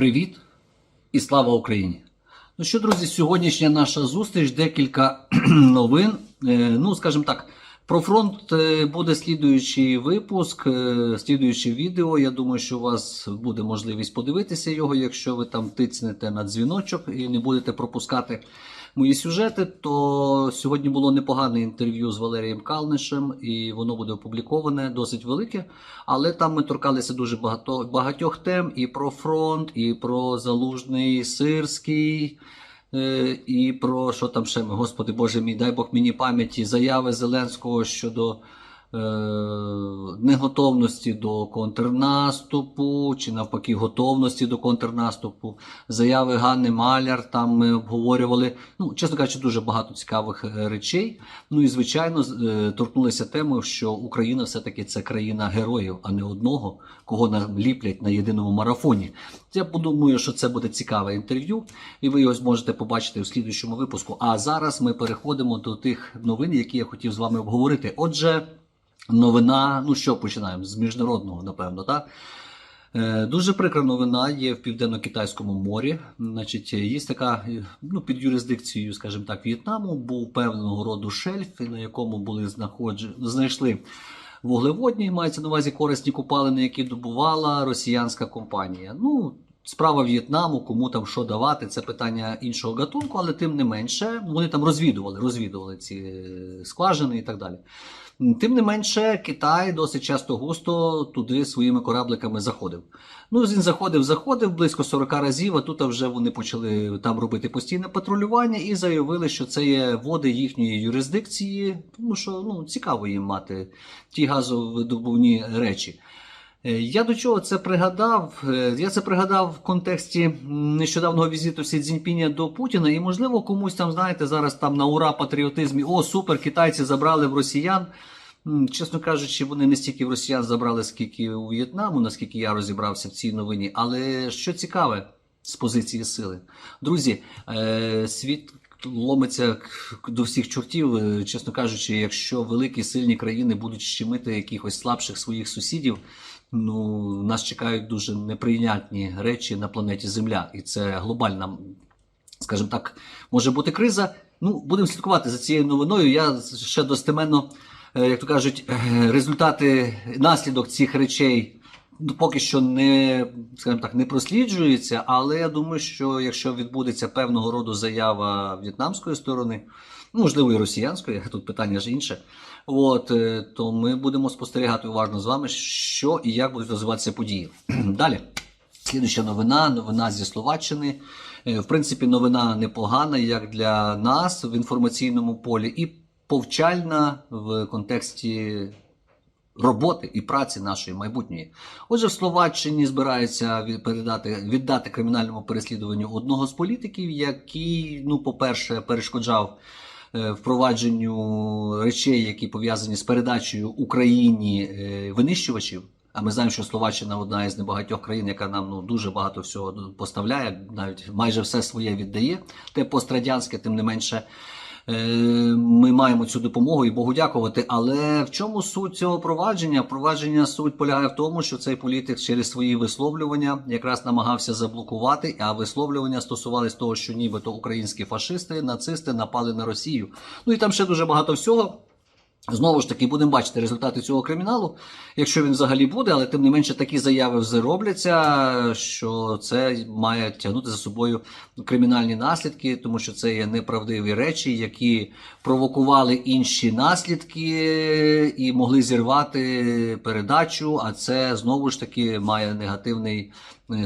Привіт і слава Україні! Ну що, друзі, сьогоднішня наша зустріч, декілька новин. Е, Ну, скажімо так, про фронт е, буде слідуючий випуск, е, слідуюче відео. Я думаю, що у вас буде можливість подивитися його, якщо ви там тицнете на дзвіночок і не будете пропускати мої сюжети. То сьогодні було непогане інтерв'ю з Валерієм Калнишем, і воно буде опубліковане досить велике. Але там ми торкалися дуже багато, багатьох тем: і про фронт, і про залужний сирський. Е, І про що там ще, Господи Боже мій, дай Бог мені пам'яті, заяви Зеленського щодо неготовності до контрнаступу, чи навпаки готовності до контрнаступу, заяви Ганни Маляр. Там ми обговорювали, ну, чесно кажучи, дуже багато цікавих е, речей. Ну і звичайно, е, торкнулися темою, що Україна все-таки це країна героїв, а не одного, кого нам ліплять на єдиному марафоні. Я думаю, що це буде цікаве інтерв'ю, і ви його зможете побачити у слідуючому випуску. А зараз ми переходимо до тих новин, які я хотів з вами обговорити. Отже, новина, ну що починаємо з міжнародного, напевно, так? Е, Дуже прикра новина є в південно-китайському морі. Значить, є така ну, під юрисдикцією, скажімо так, В'єтнаму був певного роду шельф, на якому були знаходж... знайшли вуглеводні, мається на увазі корисні купалини, які добувала росіянська компанія. Ну, справа В'єтнаму, кому там що давати, це питання іншого гатунку, але тим не менше, вони там розвідували, розвідували ці е, скважини і так далі. Тим не менше, Китай досить часто густо туди своїми корабликами заходив. Ну, він заходив, заходив близько 40 разів, а тут вже вони почали там робити постійне патрулювання і заявили, що це є води їхньої юрисдикції, тому що ну, цікаво їм мати ті газовидобувні речі. Е, Я до чого це пригадав? Е, Я це пригадав в контексті нещодавнього візиту Сі Цзіньпіня до Путіна, і можливо комусь там, знаєте, зараз там на ура патріотизмі, о, супер, китайці забрали в росіян. Чесно кажучи, вони не стільки в росіян забрали, скільки у В'єтнаму, наскільки я розібрався в цій новині. Але що цікаве з позиції сили, друзі, е, світ ломиться до всіх чортів. Чесно кажучи, якщо великі сильні країни будуть щемити якихось слабших своїх сусідів, ну нас чекають дуже неприйнятні речі на планеті Земля, і це глобальна, скажімо так, може бути криза. Ну, будемо слідкувати за цією новиною. Я ще достеменно, е, як то кажуть, е, результати, наслідок цих речей. ну, Поки що не, скажімо так, не просліджується, але я думаю, що якщо відбудеться певного роду заява в'єтнамської сторони, ну, можливо, і росіянської, тут питання ж інше, от, е, то ми будемо спостерігати уважно з вами, що і як будуть розвиватися події. Далі. Слідуюча новина, новина зі Словаччини. Е, В принципі, новина непогана як для нас в інформаційному полі, і повчальна в контексті роботи і праці нашої майбутньої. Отже, в Словаччині збираються від- передати віддати кримінальному переслідуванню одного з політиків, який, ну, по-перше, перешкоджав впровадженню речей, які пов'язані з передачею Україні е, винищувачів. А ми знаємо, що Словаччина одна із небагатьох країн, яка нам ну дуже багато всього поставляє, навіть майже все своє віддає. Те пострадянське, тим не менше. Е, Ми маємо цю допомогу і Богу дякувати. Але в чому суть цього провадження? Провадження суть полягає в тому, що цей політик через свої висловлювання якраз намагався заблокувати, а висловлювання стосувались того, що нібито українські фашисти, нацисти напали на Росію. Ну і там ще дуже багато всього. Знову ж таки, будемо бачити результати цього криміналу, якщо він взагалі буде, але тим не менше такі заяви вже робляться, що це має тягнути за собою кримінальні наслідки, тому що це є неправдиві речі, які провокували інші наслідки і могли зірвати передачу. А це знову ж таки має негативний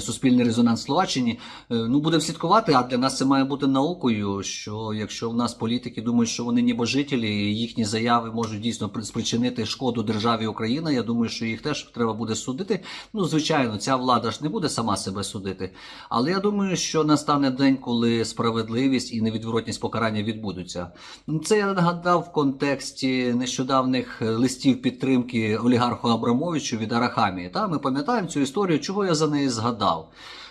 суспільний резонанс в Словаччині. Е, Ну, будемо слідкувати, а для нас це має бути наукою. Що якщо в нас політики думають, що вони небожителі, і їхні заяви можуть дійсно при- спричинити шкоду державі Україна, я думаю, що їх теж треба буде судити. Ну, звичайно, ця влада ж не буде сама себе судити. Але я думаю, що настане день, коли справедливість і невідворотність покарання відбудуться. Це я нагадав в контексті нещодавних е, листів підтримки олігарху Абрамовичу від Арахамії. Та ми пам'ятаємо цю історію, чого я за неї згадав.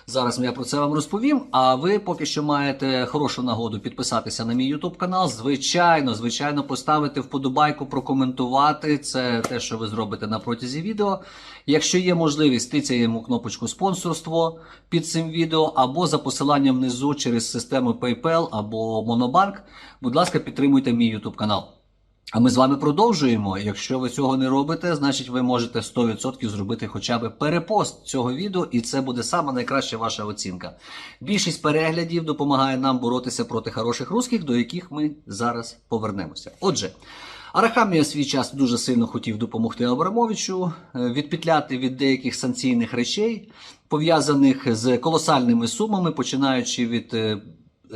Зараз я про це вам розповім. А ви поки що маєте хорошу нагоду підписатися на мій YouTube канал. Звичайно, звичайно, поставити вподобайку прокоментувати. Це те, що ви зробите на протязі відео. Якщо є можливість, тицяємо кнопочку спонсорство під цим відео, або за посиланням внизу через систему PayPal або Monobank. Будь ласка, підтримуйте мій YouTube канал. А ми з вами продовжуємо. Якщо ви цього не робите, значить ви можете 100% зробити хоча б перепост цього відео, і це буде саме найкраща ваша оцінка. Більшість переглядів допомагає нам боротися проти хороших русських, до яких ми зараз повернемося. Отже. Арахамія свій час дуже сильно хотів допомогти Абрамовичу е, відпетляти від деяких санкційних речей, пов'язаних з колосальними сумами, починаючи від е,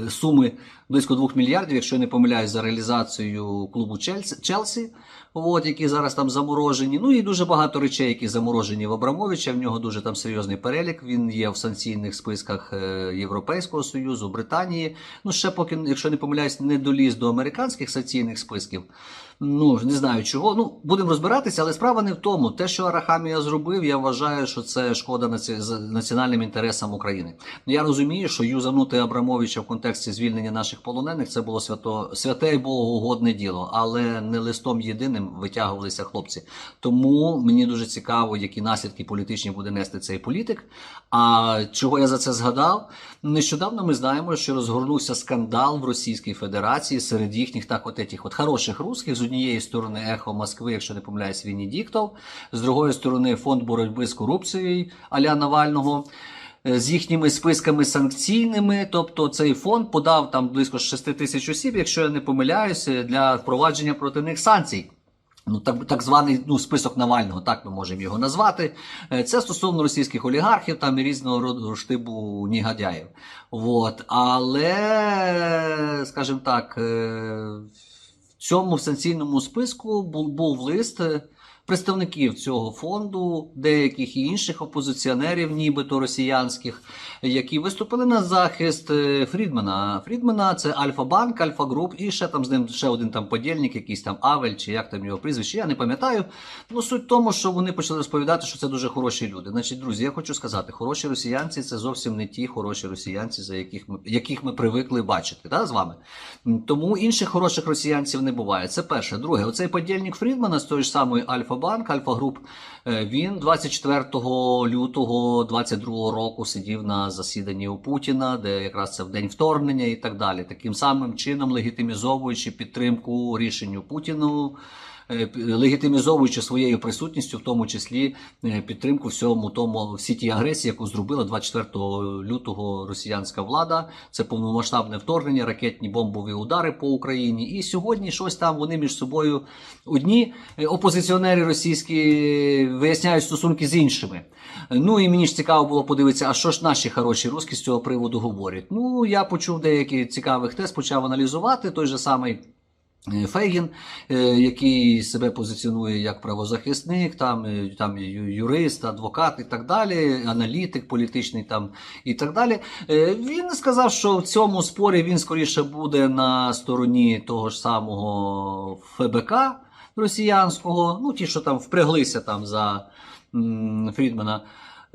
суми близько 2 мільярдів, якщо я не помиляюсь, за реалізацію клубу Челсі от, які зараз там заморожені. Ну і дуже багато речей, які заморожені в Абрамовича. В нього дуже там серйозний перелік. Він є в санкційних списках е, Європейського Союзу, Британії. Ну, ще поки, якщо не помиляюсь, не доліз до американських санкційних списків. Ну, не знаю чого. Ну, будемо розбиратися, але справа не в тому. Те, що Арахамія зробив, я вважаю, що це шкода національним інтересам України. Я розумію, що юзанути Абрамовича в контексті звільнення наших полонених це було свято... святе і богоугодне діло, але не листом єдиним витягувалися хлопці. Тому мені дуже цікаво, які наслідки політичні буде нести цей політик. А чого я за це згадав? Нещодавно ми знаємо, що розгорнувся скандал в Російській Федерації серед їхніх так от етих от хороших русських. З однієї сторони ехо Москви, якщо не помиляюсь, Венедіктов, з другої сторони фонд боротьби з корупцією Аля Навального. З їхніми списками санкційними, тобто цей фонд подав там близько 6 тисяч осіб, якщо я не помиляюся, для впровадження проти них санкцій. Ну, так, так званий ну, список Навального, так ми можемо його назвати. Е, Це стосовно російських олігархів там і різного роду штибу нігадяїв. От. Але, скажімо так, е, в цьому санкційному списку був, був лист е, представників цього фонду, деяких інших опозиціонерів, нібито росіянських, які виступили на захист е, Фрідмана. Фрідмана це Альфа-Банк, Альфа-Груп, і ще там з ним ще один там подільник, якийсь там Авель, чи як там його прізвище, я не пам'ятаю. Ну, суть в тому, що вони почали розповідати, що це дуже хороші люди. Значить, друзі, я хочу сказати, хороші росіянці це зовсім не ті хороші росіянці, за яких ми, яких ми привикли бачити да, з вами. Тому інших хороших росіянців не буває. Це перше. Друге, оцей подільник Фрідмана з тої ж самої Альфа-Банк, Альфа-Груп, е, він 24 лютого 22 року сидів на засіданні у Путіна, де якраз це в день вторгнення і так далі. Таким самим чином легітимізовуючи підтримку рішенню Путіну. е, Легітимізовуючи своєю присутністю, в тому числі е, підтримку всьому тому всі ті агресії, яку зробила 24 лютого росіянська влада. Це повномасштабне вторгнення, ракетні бомбові удари по Україні. І сьогодні щось там вони між собою одні е, опозиціонери російські виясняють стосунки з іншими. Ну і мені ж цікаво було подивитися, а що ж наші хороші русські з цього приводу говорять. Ну я почув деякі цікавих тез, почав аналізувати той же самий. е, Фейгін, е, який себе позиціонує як правозахисник, там, е, там юрист, адвокат і так далі, аналітик політичний там і так далі. Він сказав, що в цьому спорі він скоріше буде на стороні того ж самого ФБК росіянського, ну ті, що там впряглися там за м, Фрідмана.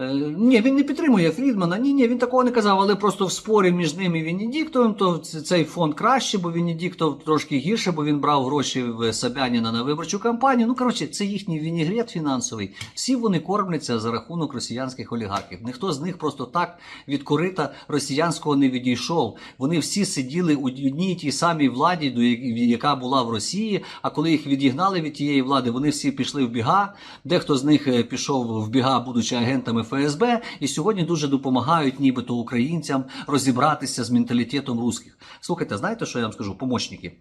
Е, Ні, він не підтримує Фрідмана. Ні, ні, він такого не казав, але просто в спорі між ним і Венедіктовим, то цей фонд краще, бо Венедіктов трошки гірше, бо він брав гроші в Собяніна на виборчу кампанію. Ну, коротше, це їхній вінігрет фінансовий. Всі вони кормляться за рахунок росіянських олігархів. Ніхто з них просто так від корита росіянського не відійшов. Вони всі сиділи у одній тій самій владі, яка була в Росії. А коли їх відігнали від тієї влади, вони всі пішли в біга. Дехто з них е, пішов в біга, будучи агентами ФСБ, і сьогодні дуже допомагають, нібито українцям розібратися з менталітетом русських. Слухайте, знаєте, що я вам скажу? Помощники.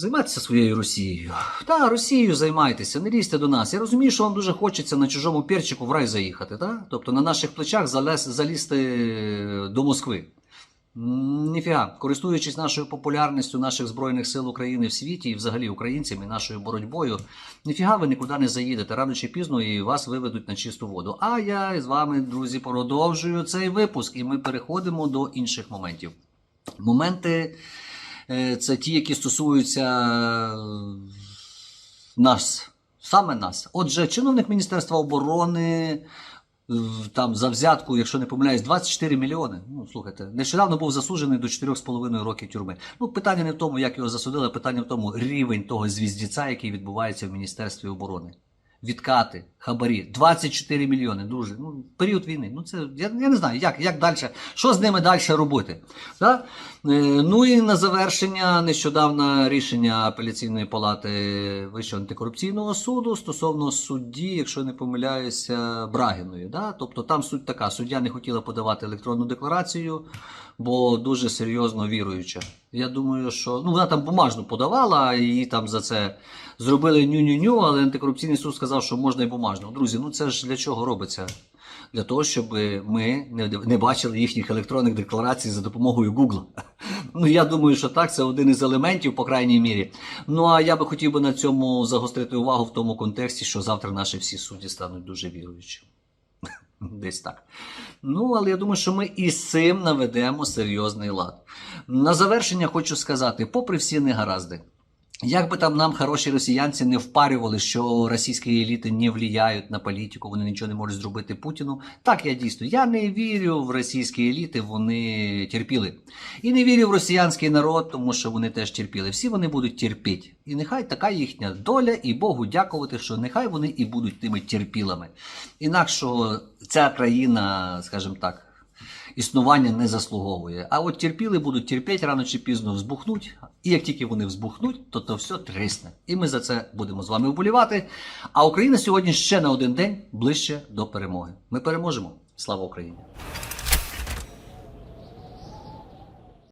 Займайтеся своєю Росією. Та, Росією займайтеся, не лізьте до нас. Я розумію, що вам дуже хочеться на чужому перчику в рай заїхати, та? тобто на наших плечах залез, залізти до Москви. Ніфіга, користуючись нашою популярністю наших Збройних сил України в світі і взагалі українцями, нашою боротьбою, ніфіга ви нікуди не заїдете. Рано чи пізно і вас виведуть на чисту воду. А я з вами, друзі, продовжую цей випуск, і ми переходимо до інших моментів. Моменти е, це ті, які стосуються е, нас, саме нас. Отже, чиновник Міністерства оборони там за взятку, якщо не помиляюсь, 24 мільйони. Ну, слухайте, нещодавно був засуджений до 4,5 років тюрми. Ну, питання не в тому, як його засудили, питання в тому рівень того звіздіця, який відбувається в Міністерстві оборони. Відкати, хабарі, 24 мільйони. Дуже ну період війни. Ну це я, я не знаю, як, як далі, що з ними далі робити. Да? Е, ну і на завершення нещодавно рішення апеляційної палати Вищого антикорупційного суду стосовно судді, якщо не помиляюся, Брагіної. Да? Тобто там суть така: суддя не хотіла подавати електронну декларацію, бо дуже серйозно віруюча. Я думаю, що ну вона там бумажну подавала, її там за це зробили ню-ню-ню, але антикорупційний суд сказав, що можна і бумажну. Друзі, ну це ж для чого робиться? Для того, щоб ми не бачили їхніх електронних декларацій за допомогою Google. Ну, я думаю, що так, це один із елементів, по крайній мірі. Ну а я би хотів би на цьому загострити увагу в тому контексті, що завтра наші всі судді стануть дуже віруючими. Десь так. Ну, але я думаю, що ми і з цим наведемо серйозний лад. На завершення хочу сказати: попри всі негаразди, як би там нам хороші росіянці не впарювали, що російські еліти не впливають на політику, вони нічого не можуть зробити Путіну. Так, я дійсно я не вірю в російські еліти, вони терпіли. І не вірю в росіянський народ, тому що вони теж терпіли. Всі вони будуть терпіти. І нехай така їхня доля, і Богу дякувати, що нехай вони і будуть тими терпілами. Інакше ця країна, скажімо так, існування не заслуговує. А от терпіли будуть терпіти, рано чи пізно взбухнуть. І як тільки вони взбухнуть, то то все трисне. І ми за це будемо з вами вболівати. А Україна сьогодні ще на один день ближче до перемоги. Ми переможемо. Слава Україні!